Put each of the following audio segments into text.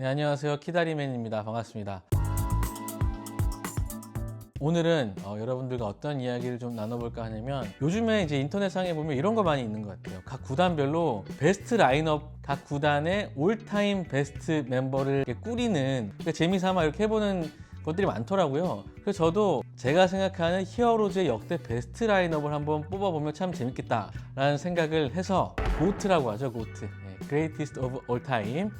네, 안녕하세요. 키다리맨입니다. 반갑습니다. 오늘은 어, 여러분들과 어떤 이야기를 좀 나눠볼까 하냐면 요즘에 이제 인터넷상에 보면 이런 거 많이 있는 것 같아요. 각 구단별로 베스트 라인업, 각 구단의 올타임 베스트 멤버를 꾸리는 그러니까 재미삼아 이렇게 해보는 것들이 많더라고요. 그래서 저도 제가 생각하는 히어로즈의 역대 베스트 라인업을 한번 뽑아보면 참 재밌겠다라는 생각을 해서 고트라고 하죠, 고트. 네, Greatest of All Time.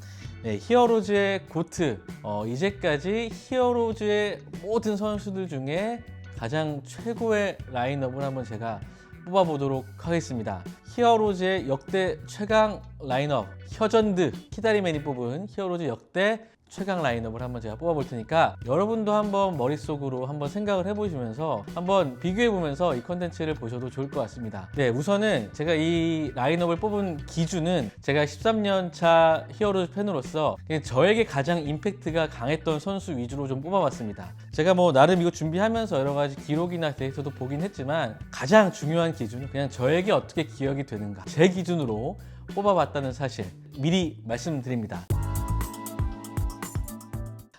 네, 히어로즈의 고트. 어, 이제까지 히어로즈의 모든 선수들 중에 가장 최고의 라인업을 한번 제가 뽑아보도록 하겠습니다. 히어로즈의 역대 최강 라인업, 혀전드, 키다리맨이 뽑은 히어로즈 역대 최강 라인업을 한번 제가 뽑아볼 테니까 여러분도 한번 머릿속으로 한번 생각을 해보시면서 한번 비교해보면서 이 컨텐츠를 보셔도 좋을 것 같습니다. 네, 우선은 제가 이 라인업을 뽑은 기준은 제가 13년 차 히어로즈 팬으로서 저에게 가장 임팩트가 강했던 선수 위주로 좀 뽑아봤습니다. 제가 뭐 나름 이거 준비하면서 여러 가지 기록이나 데이터도 보긴 했지만 가장 중요한 기준은 그냥 저에게 어떻게 기억이 되는가 제 기준으로 뽑아봤다는 사실 미리 말씀드립니다.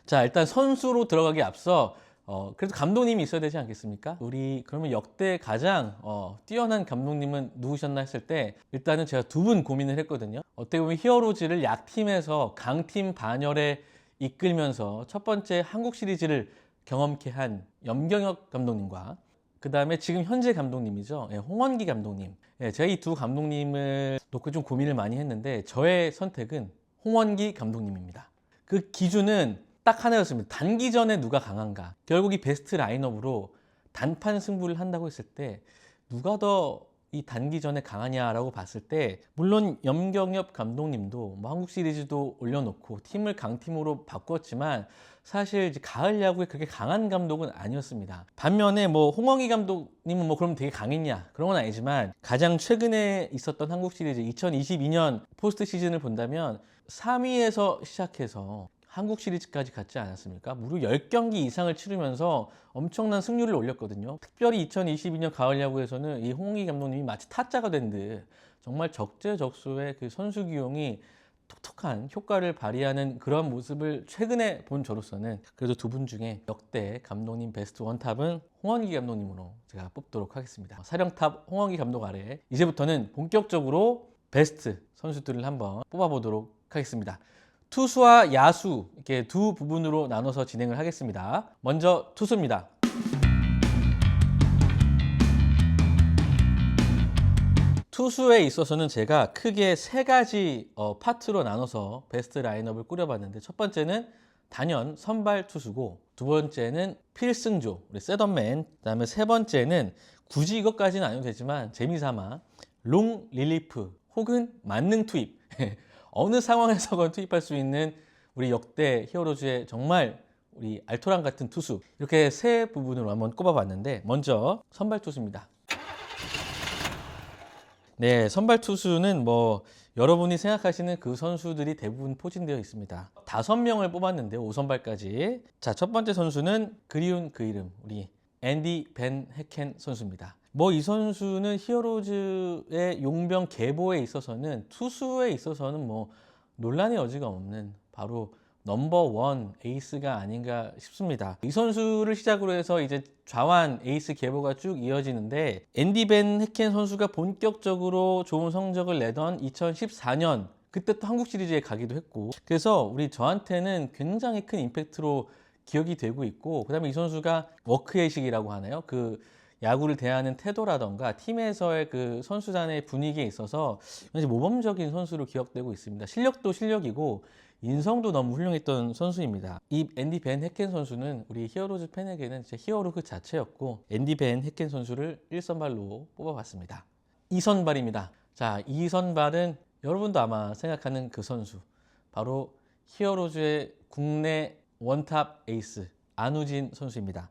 자 일단 선수로 들어가기 앞서 어, 그래도 감독님이 있어야 되지 않겠습니까? 우리 그러면 역대 가장 어, 뛰어난 감독님은 누구셨나 했을 때 일단은 제가 두 분 고민을 했거든요. 어떻게 보면 히어로즈를 약팀에서 강팀 반열에 이끌면서 첫 번째 한국 시리즈를 경험케 한 염경엽 감독님과 그 다음에 지금 현재 감독님이죠. 예, 홍원기 감독님. 예, 제가 이 두 감독님을 놓고 좀 고민을 많이 했는데 저의 선택은 홍원기 감독님입니다. 그 기준은 딱 하나였습니다. 단기전에 누가 강한가. 결국 이 베스트 라인업으로 단판 승부를 한다고 했을 때 누가 더 이 단기전에 강하냐라고 봤을 때 물론 염경엽 감독님도 뭐 한국 시리즈도 올려놓고 팀을 강팀으로 바꿨지만 사실 가을 야구에 그렇게 강한 감독은 아니었습니다. 반면에 뭐 홍원기 감독님은 뭐 그럼 되게 강했냐 그런 건 아니지만 가장 최근에 있었던 한국 시리즈 2022년 포스트 시즌을 본다면 3위에서 시작해서 한국 시리즈까지 갔지 않았습니까? 무려 10경기 이상을 치르면서 엄청난 승률을 올렸거든요. 특별히 2022년 가을 야구에서는 이 홍기 감독님이 마치 타짜가 된 듯 정말 적재적소의 그 선수 기용이 톡톡한 효과를 발휘하는 그런 모습을 최근에 본 저로서는 그래도 두 분 중에 역대 감독님 베스트 원탑은 홍원기 감독님으로 제가 뽑도록 하겠습니다. 사령탑 홍원기 감독 아래 이제부터는 본격적으로 베스트 선수들을 한번 뽑아보도록 하겠습니다. 투수와 야수 이렇게 두 부분으로 나눠서 진행을 하겠습니다. 먼저 투수입니다. 투수에 있어서는 제가 크게 세 가지 어, 파트로 나눠서 베스트 라인업을 꾸려봤는데 첫 번째는 단연 선발 투수고 두 번째는 필승조 우리 세던맨 그다음에 세 번째는 굳이 이것까지는 아니어도 되지만 재미삼아 롱 릴리프 혹은 만능 투입 어느 상황에서건 투입할 수 있는 우리 역대 히어로즈의 정말 우리 알토란 같은 투수 이렇게 세 부분으로 한번 꼽아봤는데 먼저 선발 투수입니다. 네, 선발 투수는 뭐 여러분이 생각하시는 그 선수들이 대부분 포진되어 있습니다. 다섯 명을 뽑았는데 5선발까지. 자, 첫 번째 선수는 그리운 그 이름 우리 앤디 벤 해켄 선수입니다. 뭐 이 선수는 히어로즈의 용병 계보에 있어서는 투수에 있어서는 뭐 논란의 여지가 없는 바로 넘버 원 에이스가 아닌가 싶습니다. 이 선수를 시작으로 해서 이제 좌완 에이스 계보가 쭉 이어지는데 앤디 벤 해켄 선수가 본격적으로 좋은 성적을 내던 2014년 그때 또 한국 시리즈에 가기도 했고 그래서 우리 저한테는 굉장히 큰 임팩트로 기억이 되고 있고 그다음에 이 선수가 워크의식이라고 하나요? 그 야구를 대하는 태도라던가 팀에서의 그 선수단의 분위기에 있어서 왠지 모범적인 선수로 기억되고 있습니다. 실력도 실력이고 인성도 너무 훌륭했던 선수입니다. 이 앤디 벤 해켄 선수는 우리 히어로즈 팬에게는 진짜 히어로 그 자체였고 앤디 벤 해켄 선수를 1선발로 뽑아봤습니다. 2선발입니다. 자, 2선발은 여러분도 아마 생각하는 그 선수 바로 히어로즈의 국내 원탑 에이스 안우진 선수입니다.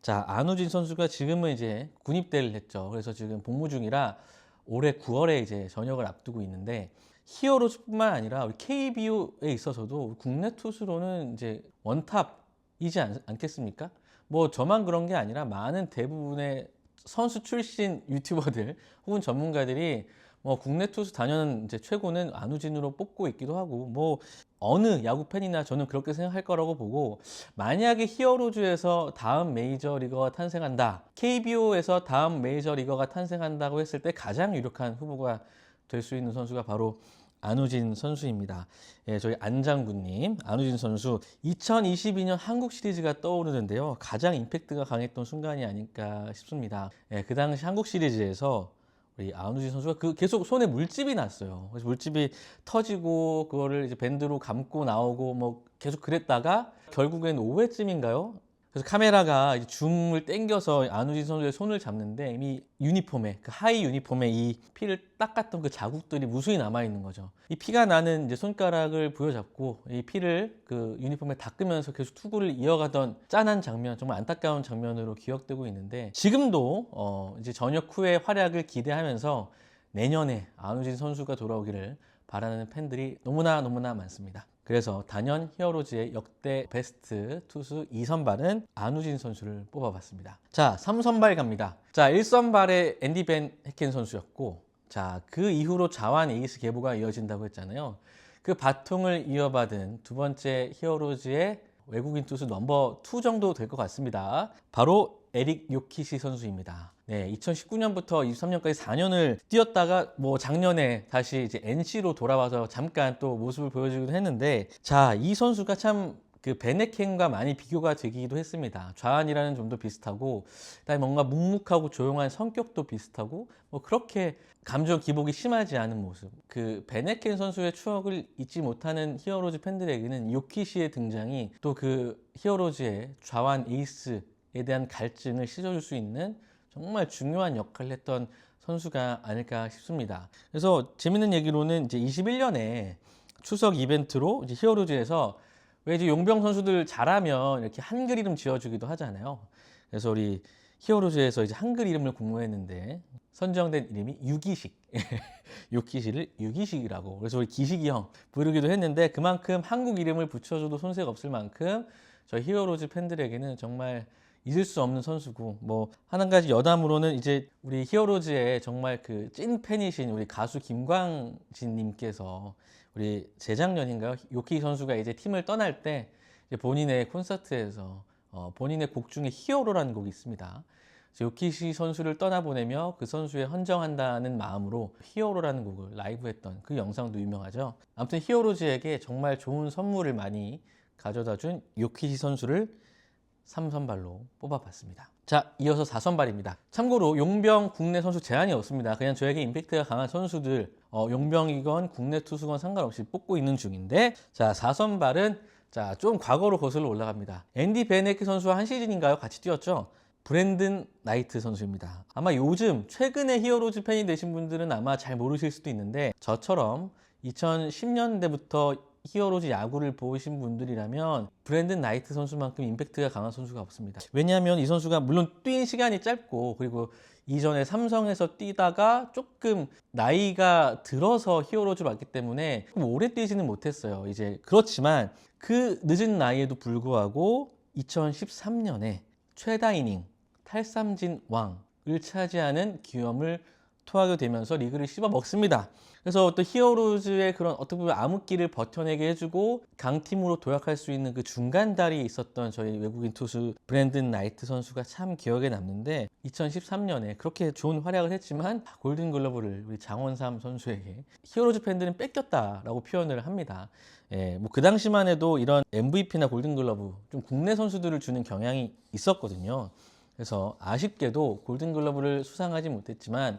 자, 안우진 선수가 지금은 이제 군입대를 했죠. 그래서 지금 복무 중이라 올해 9월에 이제 전역을 앞두고 있는데 히어로즈뿐만 아니라 우리 KBO에 있어서도 국내 투수로는 이제 원탑이지 않, 않겠습니까? 뭐 저만 그런 게 아니라 많은 대부분의 선수 출신 유튜버들 혹은 전문가들이 뭐 국내 투수 단연 이제 최고는 안우진으로 뽑고 있기도 하고 뭐 어느 야구 팬이나 저는 그렇게 생각할 거라고 보고 만약에 히어로즈에서 다음 메이저 리거가 탄생한다. KBO에서 다음 메이저 리거가 탄생한다고 했을 때 가장 유력한 후보가 될 수 있는 선수가 바로 안우진 선수입니다. 예, 저희 안장군님, 안우진 선수 2022년 한국 시리즈가 떠오르는데요. 가장 임팩트가 강했던 순간이 아닐까 싶습니다. 예, 그 당시 한국 시리즈에서 우리 안우진 선수가 그 계속 손에 물집이 났어요. 그래서 물집이 터지고 그거를 이제 밴드로 감고 나오고 뭐 계속 그랬다가 결국엔 5회쯤인가요? 그래서 카메라가 줌을 땡겨서 안우진 선수의 손을 잡는데 이미 유니폼에 그 하이 유니폼에 이 피를 닦았던 그 자국들이 무수히 남아 있는 거죠. 이 피가 나는 이제 손가락을 부여잡고 이 피를 그 유니폼에 닦으면서 계속 투구를 이어가던 짠한 장면, 정말 안타까운 장면으로 기억되고 있는데 지금도 어 이제 전역 후에 활약을 기대하면서 내년에 안우진 선수가 돌아오기를 바라는 팬들이 너무나 너무나 많습니다. 그래서 단연 히어로즈의 역대 베스트 투수 2선발은 안우진 선수를 뽑아봤습니다. 자, 3선발 갑니다. 자, 1선발에 앤디 벤 해켄 선수였고, 자, 그 이후로 자완 에이스 계보가 이어진다고 했잖아요. 그 바통을 이어받은 두 번째 히어로즈의 외국인 투수 넘버 2 정도 될 것 같습니다. 바로 에릭 요키시 선수입니다. 네, 2019년부터 23년까지 4년을 뛰었다가 뭐 작년에 다시 이제 NC로 돌아와서 잠깐 또 모습을 보여주기도 했는데 자, 이 선수가 참그 베네켄과 많이 비교가 되기도 했습니다. 좌안이라는 점도 비슷하고, 그다음에 뭔가 묵묵하고 조용한 성격도 비슷하고, 뭐 그렇게 감정 기복이 심하지 않은 모습. 그 베네켄 선수의 추억을 잊지 못하는 히어로즈 팬들에게는 요키시의 등장이 또 그 히어로즈의 좌완 에이스에 대한 갈증을 씻어줄 수 있는 정말 중요한 역할을 했던 선수가 아닐까 싶습니다. 그래서 재밌는 얘기로는 이제 21년에 추석 이벤트로 이제 히어로즈에서 왜 이제 용병 선수들 잘하면 이렇게 한글 이름 지어주기도 하잖아요. 그래서 우리 히어로즈에서 이제 한글 이름을 공모했는데 선정된 이름이 유기식. 유기식을 유기식이라고. 그래서 우리 기식이 형 부르기도 했는데 그만큼 한국 이름을 붙여줘도 손색 없을 만큼 저희 히어로즈 팬들에게는 정말 잊을 수 없는 선수고 뭐 한 가지 여담으로는 이제 우리 히어로즈의 정말 그 찐 팬이신 우리 가수 김광진 님께서 우리 재작년인가요? 요키 선수가 이제 팀을 떠날 때 이제 본인의 콘서트에서 어, 본인의 곡 중에 히어로라는 곡이 있습니다. 요키시 선수를 떠나보내며 그 선수에 헌정한다는 마음으로 히어로라는 곡을 라이브했던 그 영상도 유명하죠. 아무튼 히어로즈에게 정말 좋은 선물을 많이 가져다 준 요키시 선수를 3선발로 뽑아봤습니다. 자, 이어서 4선발입니다. 참고로 용병 국내 선수 제한이 없습니다. 그냥 저에게 임팩트가 강한 선수들, 어, 용병이건 국내 투수건 상관없이 뽑고 있는 중인데, 자, 4선발은 자, 좀 과거로 거슬러 올라갑니다. 앤디 베네키 선수와 한 시즌인가요? 같이 뛰었죠? 브랜든 나이트 선수입니다. 아마 요즘 최근에 히어로즈 팬이 되신 분들은 아마 잘 모르실 수도 있는데 저처럼 2010년대부터 히어로즈 야구를 보신 분들이라면 브랜든 나이트 선수만큼 임팩트가 강한 선수가 없습니다. 왜냐하면 이 선수가 물론 뛴 시간이 짧고 그리고 이전에 삼성에서 뛰다가 조금 나이가 들어서 히어로즈 맞기 때문에 오래 뛰지는 못했어요. 이제 그렇지만 그 늦은 나이에도 불구하고 2013년에 최다 이닝 탈삼진 왕을 차지하는 기염을 토하게 되면서 리그를 씹어 먹습니다. 그래서 또 히어로즈의 그런 어떻게 보면 암흑기를 버텨내게 해주고 강팀으로 도약할 수 있는 그 중간 다리에 있었던 저희 외국인 투수 브랜든 나이트 선수가 참 기억에 남는데 2013년에 그렇게 좋은 활약을 했지만 골든 글러브를 우리 장원삼 선수에게 히어로즈 팬들은 뺏겼다라고 표현을 합니다. 예, 뭐 그 당시만 해도 이런 MVP나 골든 글러브 좀 국내 선수들을 주는 경향이 있었거든요. 그래서 아쉽게도 골든 글러브를 수상하지 못했지만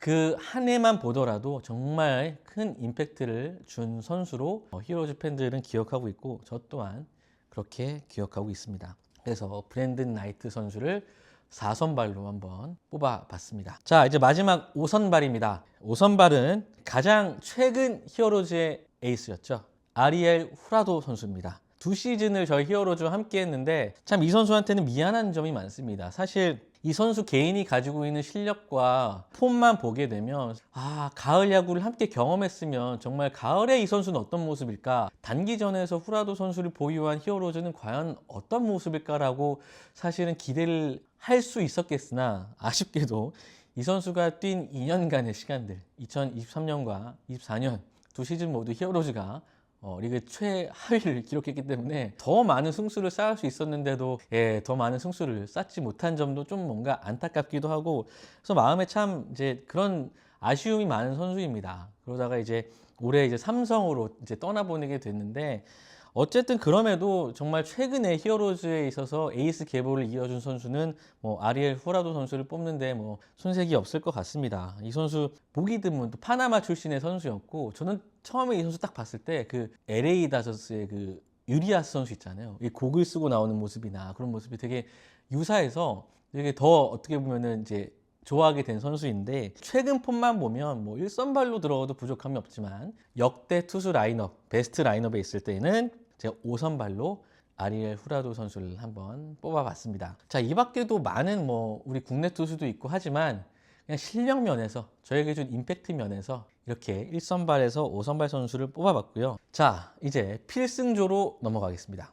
그 한 해만 보더라도 정말 큰 임팩트를 준 선수로 어, 히어로즈 팬들은 기억하고 있고 저 또한 그렇게 기억하고 있습니다. 그래서 브랜든 나이트 선수를 4선발로 한번 뽑아봤습니다. 자, 이제 마지막 5선발입니다. 5선발은 가장 최근 히어로즈의 에이스였죠. 아리엘 후라도 선수입니다. 두 시즌을 저희 히어로즈와 함께 했는데 참 이 선수한테는 미안한 점이 많습니다. 사실 이 선수 개인이 가지고 있는 실력과 폼만 보게 되면 아 가을 야구를 함께 경험했으면 정말 가을에 이 선수는 어떤 모습일까? 단기전에서 후라도 선수를 보유한 히어로즈는 과연 어떤 모습일까라고 사실은 기대를 할 수 있었겠으나 아쉽게도 이 선수가 뛴 2년간의 시간들 2023년과 24년 두 시즌 모두 히어로즈가 어, 리그 최하위를 기록했기 때문에 더 많은 승수를 쌓을 수 있었는데도 예, 더 많은 승수를 쌓지 못한 점도 좀 뭔가 안타깝기도 하고 그래서 마음에 참 이제 그런 아쉬움이 많은 선수입니다. 그러다가 이제 올해 이제 삼성으로 이제 떠나보내게 됐는데 어쨌든 그럼에도 정말 최근에 히어로즈에 있어서 에이스 계보를 이어준 선수는 뭐 아리엘 후라도 선수를 뽑는데 뭐 손색이 없을 것 같습니다. 이 선수 보기 드문 또 파나마 출신의 선수였고 저는 처음에 이 선수 딱 봤을 때 그 LA 다저스의 그 유리아스 선수 있잖아요. 이 곡을 쓰고 나오는 모습이나 그런 모습이 되게 유사해서 되게 더 어떻게 보면은 이제 좋아하게 된 선수인데 최근 폼만 보면 뭐 1선발로 들어가도 부족함이 없지만 역대 투수 라인업 베스트 라인업에 있을 때는 제가 5선발로 아리엘 후라도 선수를 한번 뽑아봤습니다. 자, 이 밖에도 많은 뭐 우리 국내 투수도 있고 하지만 그냥 실력 면에서 저에게 준 임팩트 면에서 이렇게 1선발에서 5선발 선수를 뽑아봤고요. 자, 이제 필승조로 넘어가겠습니다.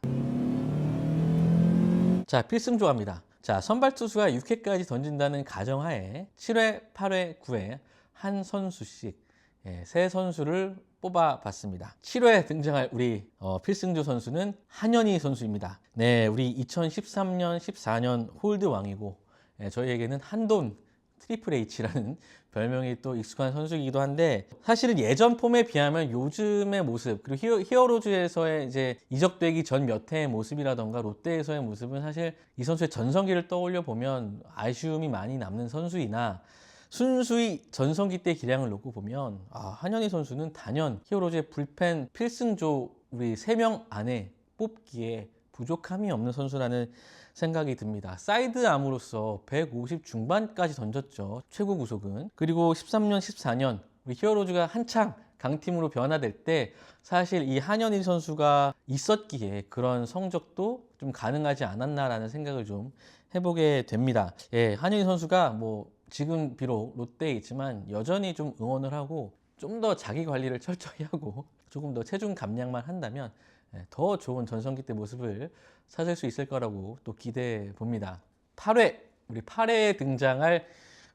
자, 필승조합니다. 자, 선발 투수가 6회까지 던진다는 가정하에 7회, 8회, 9회 한 선수씩 예, 세 선수를 뽑아봤습니다. 7회 등장할 우리 어, 필승조 선수는 한현희 선수입니다. 네, 우리 2013년, 14년 홀드 왕이고 예, 저희에게는 한돈 트리플 H라는 별명이 또 익숙한 선수이기도 한데 사실은 예전 폼에 비하면 요즘의 모습 그리고 히어, 히어로즈에서의 이제 이적되기 전 몇 해의 모습이라던가 롯데에서의 모습은 사실 이 선수의 전성기를 떠올려 보면 아쉬움이 많이 남는 선수이나 순수히 전성기 때 기량을 놓고 보면 아, 한현희 선수는 단연 히어로즈의 불펜 필승조 우리 세명 안에 뽑기에 부족함이 없는 선수라는 생각이 듭니다. 사이드 암으로서 150 중반까지 던졌죠. 최고 구속은. 그리고 13년, 14년 우리 히어로즈가 한창 강팀으로 변화될 때 사실 이 한현희 선수가 있었기에 그런 성적도 좀 가능하지 않았나라는 생각을 좀 해보게 됩니다. 예, 한현희 선수가 뭐 지금 비록 롯데에 있지만 여전히 좀 응원을 하고 좀 더 자기 관리를 철저히 하고 조금 더 체중 감량만 한다면 예, 더 좋은 전성기 때 모습을 찾을 수 있을 거라고 또 기대해 봅니다. 8회 우리 8회에 등장할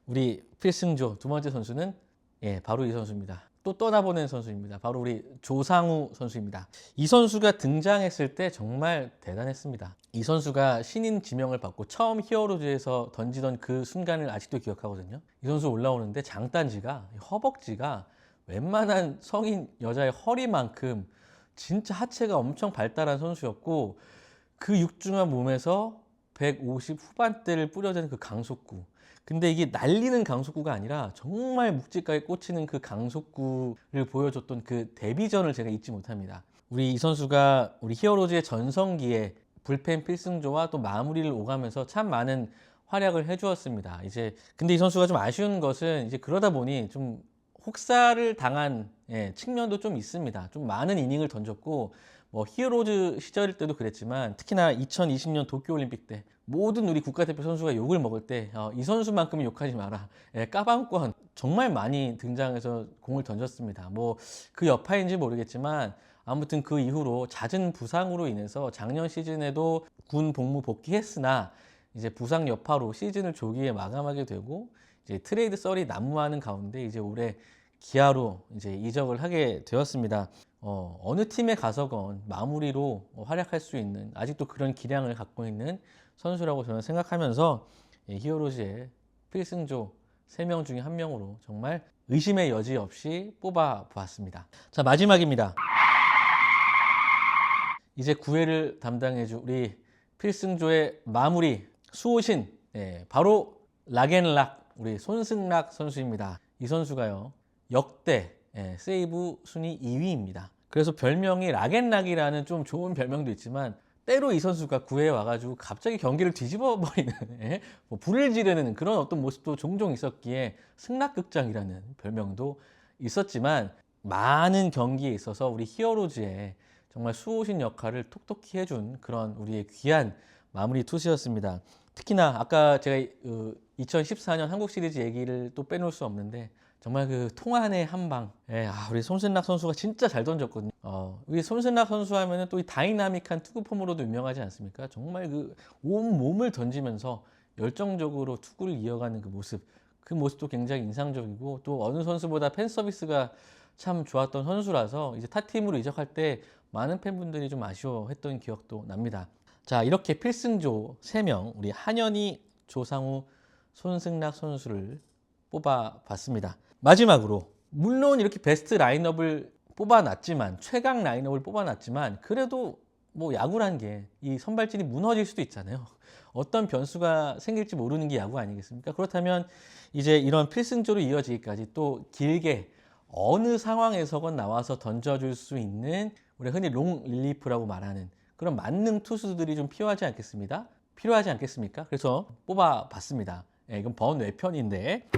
우리 필승조 두 번째 선수는 예, 바로 이 선수입니다. 또 떠나보낸 선수입니다. 바로 우리 조상우 선수입니다. 이 선수가 등장했을 때 정말 대단했습니다. 이 선수가 신인 지명을 받고 처음 히어로즈에서 던지던 그 순간을 아직도 기억하거든요. 이 선수 올라오는데 장단지가 허벅지가 웬만한 성인 여자의 허리만큼 진짜 하체가 엄청 발달한 선수였고 그 육중한 몸에서 150 후반대를 뿌려대는 그 강속구 근데 이게 날리는 강속구가 아니라 정말 묵직하게 꽂히는 그 강속구를 보여줬던 그 데뷔전을 제가 잊지 못합니다. 우리 이 선수가 우리 히어로즈의 전성기에 불펜 필승조와 또 마무리를 오가면서 참 많은 활약을 해주었습니다. 이제 근데 이 선수가 좀 아쉬운 것은 이제 그러다 보니 좀 혹사를 당한 예, 측면도 좀 있습니다. 좀 많은 이닝을 던졌고 뭐 히어로즈 시절 때도 그랬지만 특히나 2020년 도쿄올림픽 때 모든 우리 국가대표 선수가 욕을 먹을 때이 어, 선수만큼은 욕하지 마라. 예, 까방권 정말 많이 등장해서 공을 던졌습니다. 뭐 그 여파인지 모르겠지만 아무튼 그 이후로 잦은 부상으로 인해서 작년 시즌에도 군 복무 복귀했으나 이제 부상 여파로 시즌을 조기에 마감하게 되고 이제 트레이드 썰이 난무하는 가운데 이제 올해 기아로 이제 이적을 하게 되었습니다. 어, 어느 팀에 가서건 마무리로 활약할 수 있는 아직도 그런 기량을 갖고 있는 선수라고 저는 생각하면서 예, 히어로즈의 필승조 3명 중에 한 명으로 정말 의심의 여지 없이 뽑아 보았습니다. 자, 마지막입니다. 이제 9회를 담당해줄 우리 필승조의 마무리 수호신 예, 바로 락앤락 우리 손승락 선수입니다. 이 선수가요 역대 예, 세이브 순위 2위입니다. 그래서 별명이 락앤락이라는 좀 좋은 별명도 있지만 때로 이 선수가 9회에 와가지고 갑자기 경기를 뒤집어 버리는 예? 뭐 불을 지르는 그런 어떤 모습도 종종 있었기에 승락극장이라는 별명도 있었지만 많은 경기에 있어서 우리 히어로즈의 정말 수호신 역할을 톡톡히 해준 그런 우리의 귀한 마무리 투수였습니다. 특히나 아까 제가 2014년 한국 시리즈 얘기를 또 빼놓을 수 없는데 정말 그 통안의 한방. 예, 아, 우리 손승락 선수가 진짜 잘 던졌거든요. 어, 우리 손승락 선수 하면은 또 이 다이나믹한 투구 폼으로도 유명하지 않습니까? 정말 그 온 몸을 던지면서 열정적으로 투구를 이어가는 그 모습. 그 모습도 굉장히 인상적이고 또 어느 선수보다 팬 서비스가 참 좋았던 선수라서 이제 타팀으로 이적할 때 많은 팬분들이 좀 아쉬워했던 기억도 납니다. 자, 이렇게 필승조 3명, 우리 한현희, 조상우, 손승락 선수를 뽑아 봤습니다. 마지막으로, 물론 이렇게 베스트 라인업을 뽑아놨지만, 최강 라인업을 뽑아놨지만, 그래도 뭐 야구란 게 이 선발진이 무너질 수도 있잖아요. 어떤 변수가 생길지 모르는 게 야구 아니겠습니까? 그렇다면 이제 이런 필승조로 이어지기까지 또 길게 어느 상황에서건 나와서 던져줄 수 있는 우리 흔히 롱 릴리프라고 말하는 그런 만능 투수들이 좀 필요하지 않겠습니다? 필요하지 않겠습니까? 그래서 뽑아봤습니다. 예, 이건 번 외편인데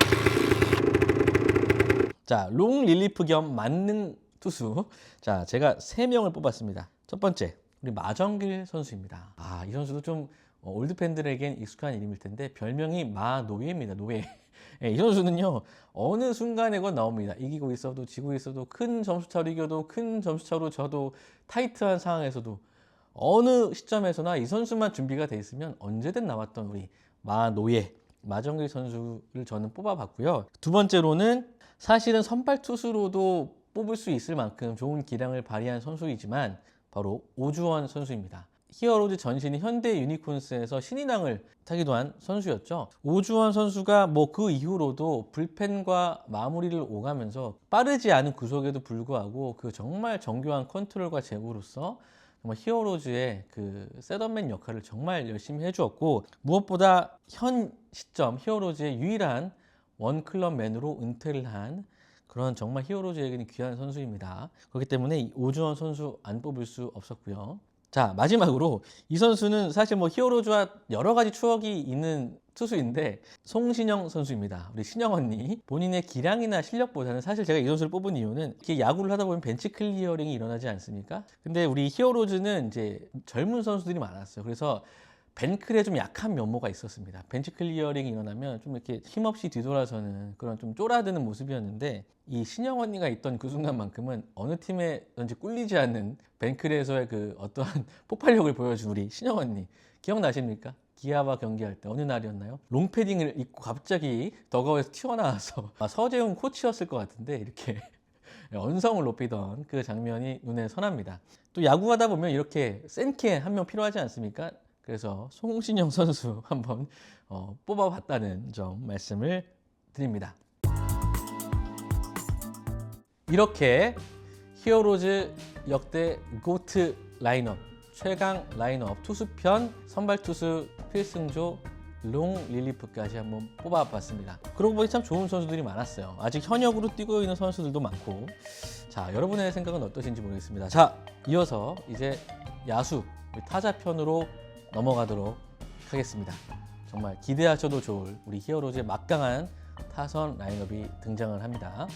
자, 롱 릴리프 겸 만능 투수. 자, 제가 세 명을 뽑았습니다. 첫 번째, 우리 마정길 선수입니다. 아, 이 선수도 좀 어, 올드 팬들에겐 익숙한 이름일 텐데 별명이 마노예입니다. 노예. 예, 이 선수는요 어느 순간에건 나옵니다. 이기고 있어도 지고 있어도 큰 점수 차로 이겨도 큰 점수 차로 져도 타이트한 상황에서도 어느 시점에서나 이 선수만 준비가 돼 있으면 언제든 나왔던 우리 마노예 마정길 선수를 저는 뽑아봤고요. 두 번째로는 사실은 선발 투수로도 뽑을 수 있을 만큼 좋은 기량을 발휘한 선수이지만 바로 오주원 선수입니다. 히어로즈 전신인 현대 유니콘스에서 신인왕을 타기도 한 선수였죠. 오주원 선수가 뭐 그 이후로도 불펜과 마무리를 오가면서 빠르지 않은 구속에도 불구하고 그 정말 정교한 컨트롤과 제구로서 정말 히어로즈의 그 셋업맨 역할을 정말 열심히 해주었고 무엇보다 현 시점 히어로즈의 유일한 원클럽맨으로 은퇴를 한 그런 정말 히어로즈에게는 귀한 선수입니다. 그렇기 때문에 이 오주원 선수 안 뽑을 수 없었고요. 자 마지막으로 이 선수는 사실 뭐 히어로즈와 여러 가지 추억이 있는 투수인데 송신영 선수입니다. 우리 신영 언니 본인의 기량이나 실력보다는 사실 제가 이 선수를 뽑은 이유는 이렇게 야구를 하다 보면 벤치 클리어링이 일어나지 않습니까? 근데 우리 히어로즈는 이제 젊은 선수들이 많았어요. 그래서 벤클에 좀 약한 면모가 있었습니다. 벤치 클리어링이 일어나면 좀 이렇게 힘없이 뒤돌아서는 그런 좀 쫄아드는 모습이었는데 이 신영 언니가 있던 그 순간만큼은 어느 팀에 든지 꿀리지 않는 벤클에서의 그 어떠한 폭발력을 보여준 우리 신영 언니 기억나십니까? 기아와 경기할 때 어느 날이었나요? 롱패딩을 입고 갑자기 더가우에서 튀어나와서 아, 서재훈 코치였을 것 같은데 이렇게 언성을 높이던 그 장면이 눈에 선합니다. 또 야구하다 보면 이렇게 센케 한명 필요하지 않습니까? 그래서 송신영 선수 한번 어, 뽑아봤다는 점 말씀을 드립니다. 이렇게 히어로즈 역대 고트 라인업 최강 라인업 투수편 선발 투수 필승조 롱 릴리프까지 한번 뽑아봤습니다. 그러고 보니 참 좋은 선수들이 많았어요. 아직 현역으로 뛰고 있는 선수들도 많고 자 여러분의 생각은 어떠신지 모르겠습니다. 자 이어서 이제 야수 타자 편으로 넘어가도록 하겠습니다. 정말 기대하셔도 좋을 우리 히어로즈의 막강한 타선 라인업이 등장을 합니다.